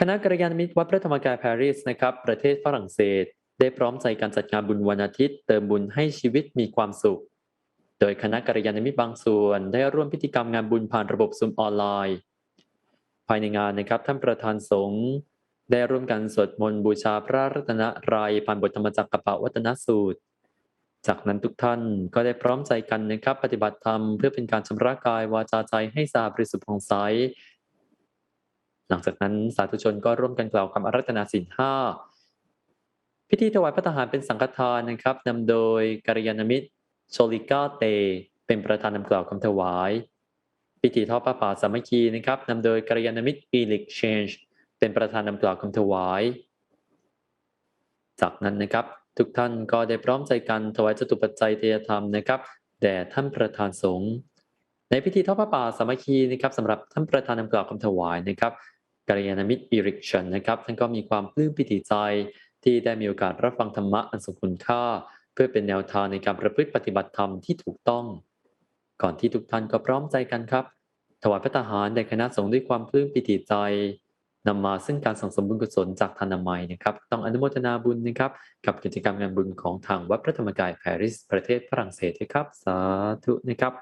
คณะกัลยาณมิตรวัดพระธรรมกายปารีสนะครับ ประเทศฝรั่งเศส ได้พร้อมใจการจัดงานบุญวันอาทิตย์ เติมบุญให้ชีวิตมีความสุข โดยคณะกัลยาณมิตรบางส่วน ได้ร่วมพิธีกรรมงานบุญผ่านระบบซุมออนไลน์ ภายในงานนะครับท่านประธานสงฆ์ได้ร่วมกันสวดมนต์บูชาพระรัตนรัยผ่านบทธรรมจักรกับปวัตนสูตร จากนั้นทุกท่านก็ได้พร้อมใจกันนะครับ ปฏิบัติธรรมเพื่อเป็นการชำระกายวาจาใจให้สะอาดบริสุทธิ์ผ่องใส หลังจากนั้นสาธุชนก็ร่วมกันกล่าวคำอารัธนาศีลห้าพิธีถวายพระทหารเป็นสังฆทานนะครับนำโดยกัลยาณมิตรโชลิกาเต เป็นประธานนำกล่าวคำถวาย พิธีทอดผ้าป่าสามัคคีนะครับนำโดยกัลยาณมิตรอีลิกเชนจ์เป็นประธานนำกล่าวคำถวาย จากนั้นนะครับ ทุกท่านก็ได้พร้อมใจกันถวายจตุปัจจัยเทยธรรมนะครับแด่ท่านประธานสงฆ์ในพิธีทอดผ้าป่าสามัคคีนะครับสำหรับท่านประธานนำกล่าวคำถวายนะครับ กัลยาณมิตรอีริกชันนะครับท่านก็มีความปลื้มปิติใจที่ได้มีโอกาสรับฟังธรรมะอันทรงคุณค่า เพื่อเป็นแนวทางในการประพฤติปฏิบัติธรรมที่ถูกต้อง ก่อนที่ทุกท่านก็พร้อมใจกันครับ ถวายพระทหารแด่คณะสงฆ์ด้วยความปลื้มปิติใจนำมาซึ่งการสั่งสมบุญกุศลจากทานามัยนะครับ ต้องอนุโมทนาบุญนะครับ กับกิจกรรมงานบุญของทางวัดพระธรรมกายปารีสประเทศฝรั่งเศสด้วยครับ สาธุนะครับ